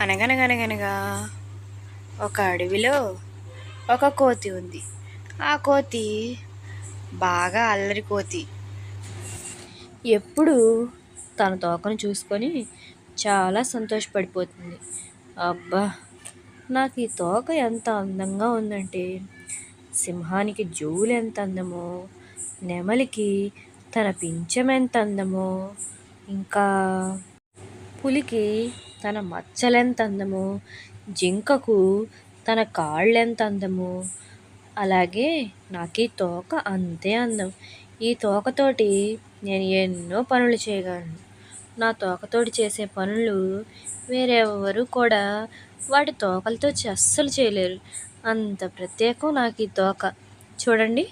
అనగనగనగనగా ఒక అడవిలో ఒక కోతి ఉంది. ఆ కోతి బాగా అల్లరి కోతి. ఎప్పుడు తన తోకను చూసుకొని చాలా సంతోషపడిపోతుంది. అబ్బా నాకు ఈ తోక ఎంత అందంగా ఉందంటే సింహానికి జూలు ఎంత అందమో నెమలికి తన పింఛం ఎంత అందమో ఇంకా పులికి తన మచ్చలెంత అందమో జింకకు తన కాళ్ళెంత అందమో అలాగే నాకు ఈ తోక అంతే అందం. ఈ తోకతోటి నేను ఎన్నో పనులు చేయగలను. నా తోకతోటి చేసే పనులు వేరెవరు కూడా వాటి తోకలతో అస్సలు చేయలేరు. అంత ప్రత్యేకం నాకు ఈ తోక. చూడండి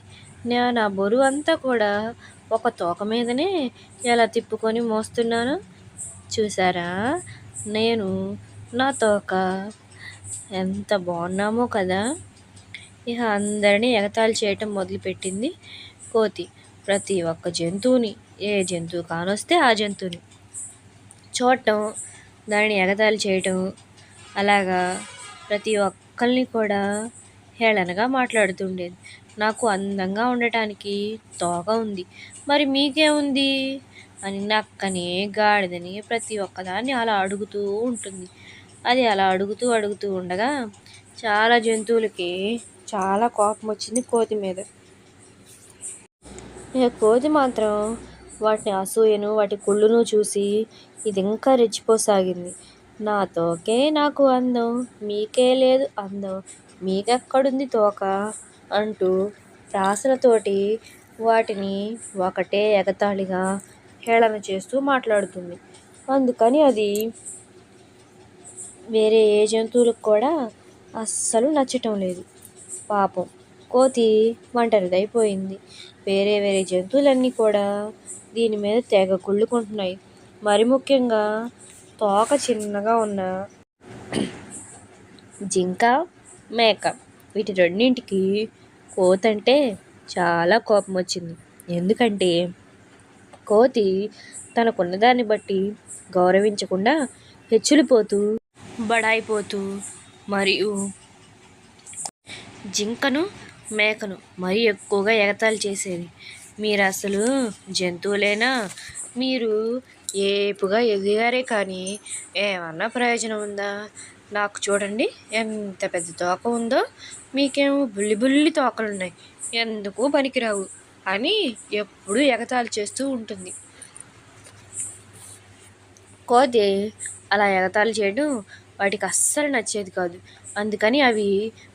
నేను నా బరువు అంతా కూడా ఒక తోక మీదనే ఎలా తిప్పుకొని మోస్తున్నాను? చూసారా? నేను నా తోక ఎంత బాగున్నామో కదా. ఇక అందరినీ ఎగతాళి చేయటం మొదలుపెట్టింది కోతి. ప్రతి ఒక్క జంతువుని ఏ జంతువు కానొస్తే ఆ జంతువుని. చూడటం దానిని ఎగతాళి చేయటం అలాగా ప్రతి ఒక్కరిని కూడా హేళనగా మాట్లాడుతుండేది. నాకు అందంగా ఉండటానికి తోక ఉంది. మరి మీకేముంది? అని నక్కని గాడిదని ప్రతి ఒక్కదాన్ని అలా అడుగుతూ ఉంటుంది. అది అలా అడుగుతూ అడుగుతూ ఉండగా చాలా జంతువులకి చాలా కోపం వచ్చింది కోతి మీద. ఇక కోతి మాత్రం వాటిని అసూయను వాటి కుళ్ళును చూసి ఇది ఇంకా రెచ్చిపోసాగింది. నా తోకే నాకు అందం మీకే లేదు అందం మీకెక్కడుంది తోక? అంటూ రాసనతోటి వాటిని ఒకటే ఎగతాళిగా హేళన చేస్తూ మాట్లాడుతుంది. అందుకని అది వేరే ఏ జంతువులకు కూడా అస్సలు నచ్చటం లేదు. పాపం కోతి ఒంటరిదైపోయింది. వేరే వేరే జంతువులన్నీ కూడా దీని మీద తెగ కుళ్ళుకుంటున్నాయి. మరి ముఖ్యంగా తోక చిన్నగా ఉన్న జింక మేక వీటి రెండింటికి కోతంటే అంటే చాలా కోపం వచ్చింది. ఎందుకంటే కోతి తనకున్న దాన్ని బట్టి గౌరవించకుండా హెచ్చులిపోతూ బడాయిపోతూ మరియు జింకను మేకను మరీ ఎక్కువగా ఎగతాళి చేసేది. మీరు అసలు జంతువులేనా? మీరు ఏపుగా ఎదిగారే కానీ ఏమన్నా ప్రయోజనం ఉందా? నాకు చూడండి ఎంత పెద్ద తోక ఉందో. మీకేమో బుల్లి బుల్లి తోకలు ఉన్నాయి ఎందుకు పనికిరావు? అని ఎప్పుడూ ఎగతాళి చేస్తూ ఉంటుంది. కోతి అలా ఎగతాళి చేయడం వాటికి అస్సలు నచ్చేది కాదు. అందుకని అవి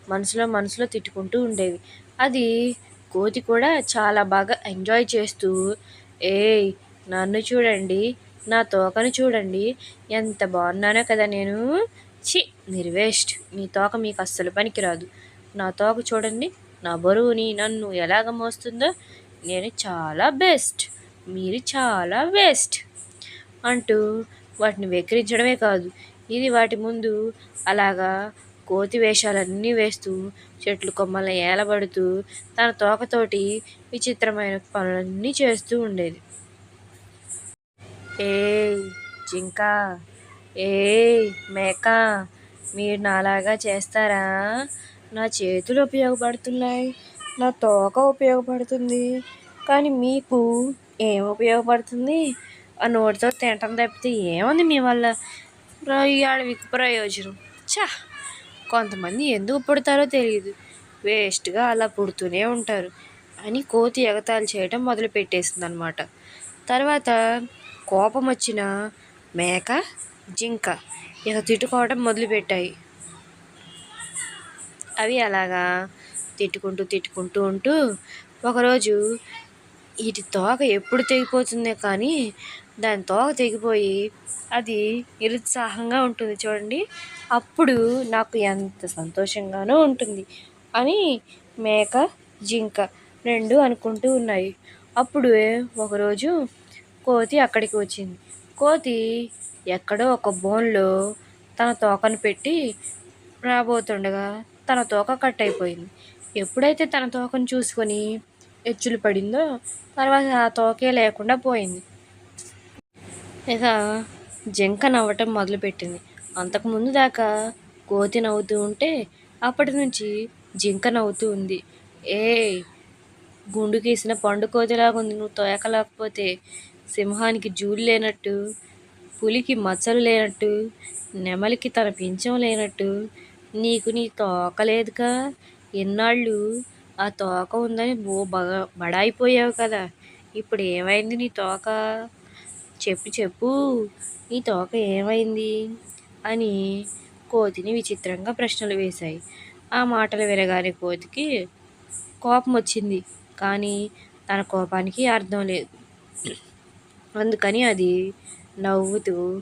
మనసులో మనసులో తిట్టుకుంటూ ఉండేవి. అది కోతి కూడా చాలా బాగా ఎంజాయ్ చేస్తూ ఏయ్ నన్ను చూడండి నా తోకను చూడండి ఎంత బాగున్నానో కదా నేను. చి మీరు వేస్ట్. మీ తోక మీకు అస్సలు పనికిరాదు. నా తోక చూడండి నా బరువుని నన్ను ఎలాగ మోస్తుందో నేను చాలా బెస్ట్. మీరు చాలా వేస్ట్. అంటూ వాటిని వెక్కిరించడమే కాదు ఇది వాటి ముందు అలాగా కోతి వేషాలన్నీ వేస్తూ చెట్లు కొమ్మల్ని ఏలబడుతూ తన తోకతోటి విచిత్రమైన పనులన్నీ చేస్తూ ఉండేది. ఏ జింకా! ఏ మేక మీరు నాలాగా చేస్తారా? నా చేతులు ఉపయోగపడుతున్నాయి నా తోక ఉపయోగపడుతుంది కానీ మీకు ఏం ఉపయోగపడుతుంది? ఆ నోటితో తినటం తప్పితే ఏముంది మీ వల్ల? అడవికి ప్రయోజనం. చా కొంతమంది ఎందుకు పుడతారో తెలియదు వేస్ట్గా అలా పుడుతూనే ఉంటారు అని కోతి ఎగతాళి చేయడం మొదలు పెట్టేసింది అనమాట తర్వాత కోపం వచ్చిన మేక జింక. ఇక తిట్టుకోవడం మొదలుపెట్టాయి. అవి అలాగా తిట్టుకుంటూ తిట్టుకుంటూ ఉంటూ ఒకరోజు వీటి తోక ఎప్పుడు తెగిపోతుందే కానీ దాని తోక తెగిపోయి అది నిరుత్సాహంగా ఉంటుంది చూడండి. అప్పుడు నాకు ఎంత సంతోషంగానో ఉంటుంది అని మేక జింక రెండు అనుకుంటూ ఉన్నాయి. అప్పుడు ఒకరోజు కోతి అక్కడికి వచ్చింది. కోతి ఎక్కడో ఒక బోన్లో తన తోకను పెట్టి రాబోతుండగా తన తోక కట్ అయిపోయింది ఎప్పుడైతే తన తోకను చూసుకొని ఎచ్చులు పడిందో తర్వాత ఆ తోకే లేకుండా పోయింది. ఇక జింక నవ్వటం మొదలుపెట్టింది. అంతకుముందు దాకా కోతి నవ్వుతూ ఉంటే అప్పటి నుంచి జింక నవ్వుతూ ఉంది. ఏ గుండు గీసిన పండు కోతిలాగా ఉంది నువ్వు తోయకలేకపోతే సింహానికి జూలు లేనట్టు పులికి మచ్చలు లేనట్టు నెమలికి తన పించం లేనట్టు. నీకు నీ తోక లేదుగా. ఎన్నాళ్ళు ఆ తోక ఉందని బో బగ బడాయిపోయావు కదా. ఇప్పుడు ఏమైంది నీ తోక? చెప్పు చెప్పు. నీ తోక ఏమైంది? అని కోతిని విచిత్రంగా ప్రశ్నలు వేశాయి. ఆ మాటలు వినగానే కోతికి కోపం వచ్చింది. కానీ తన కోపానికి అర్థం లేదు. అందుకని అది నవ్వుతూ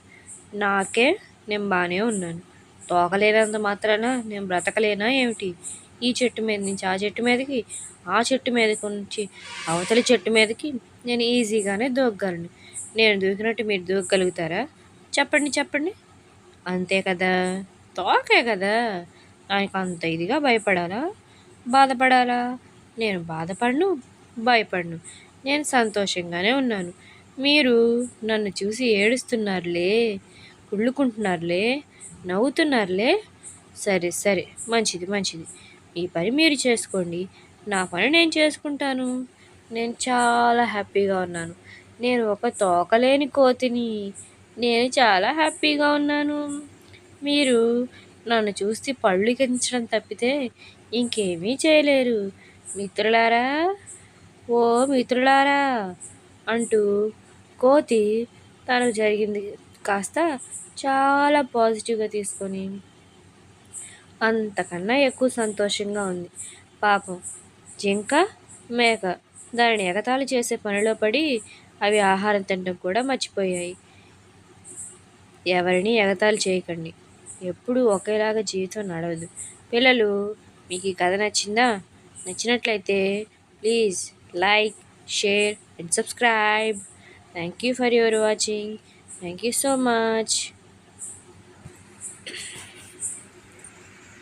నాకే నేను బాగానే ఉన్నాను. తోకలేనంత మాత్రాన నేను బ్రతకలేనా ఏమిటి? ఈ చెట్టు మీద నుంచి ఆ చెట్టు మీదకి ఆ చెట్టు మీద నుంచి అవతలి చెట్టు మీదకి నేను ఈజీగానే దూకగలను. నేను దూకినట్టు మీరు దూకగలుగుతారా? చెప్పండి చెప్పండి. అంతే కదా. తోకే కదా. నాకు అంత ఇదిగా భయపడాలా? బాధపడాలా? నేను బాధపడను భయపడను. నేను సంతోషంగానే ఉన్నాను. మీరు నన్ను చూసి ఏడుస్తున్నారులే కుళ్ళుకుంటున్నారులే నవ్వుతున్నారులే. సరే సరే మంచిది మంచిది. ఈ పని మీరు చేసుకోండి. నా పని నేను చేసుకుంటాను. నేను చాలా హ్యాపీగా ఉన్నాను. నేను ఒక తోకలేని కోతిని. నేను చాలా హ్యాపీగా ఉన్నాను. మీరు నన్ను చూసి పళ్ళు కించడం తప్పితే ఇంకేమీ చేయలేరు. మిత్రులారా? ఓ మిత్రులారా? అంటూ కోతి తనకు జరిగింది కాస్త చాలా పాజిటివ్గా తీసుకొని అంతకన్నా ఎక్కువ సంతోషంగా ఉంది. పాపం జింక మేక దానిని ఎగతాళి చేసే పనిలో పడి అవి ఆహారం తినడం కూడా మర్చిపోయాయి. ఎవరిని ఎగతాళి చేయకండి. ఎప్పుడు ఒకేలాగా జీవితం నడవదు. పిల్లలు మీకు ఈ కథ నచ్చిందా? నచ్చినట్లయితే please like share and subscribe. Thank you for your watching. Thank you so much.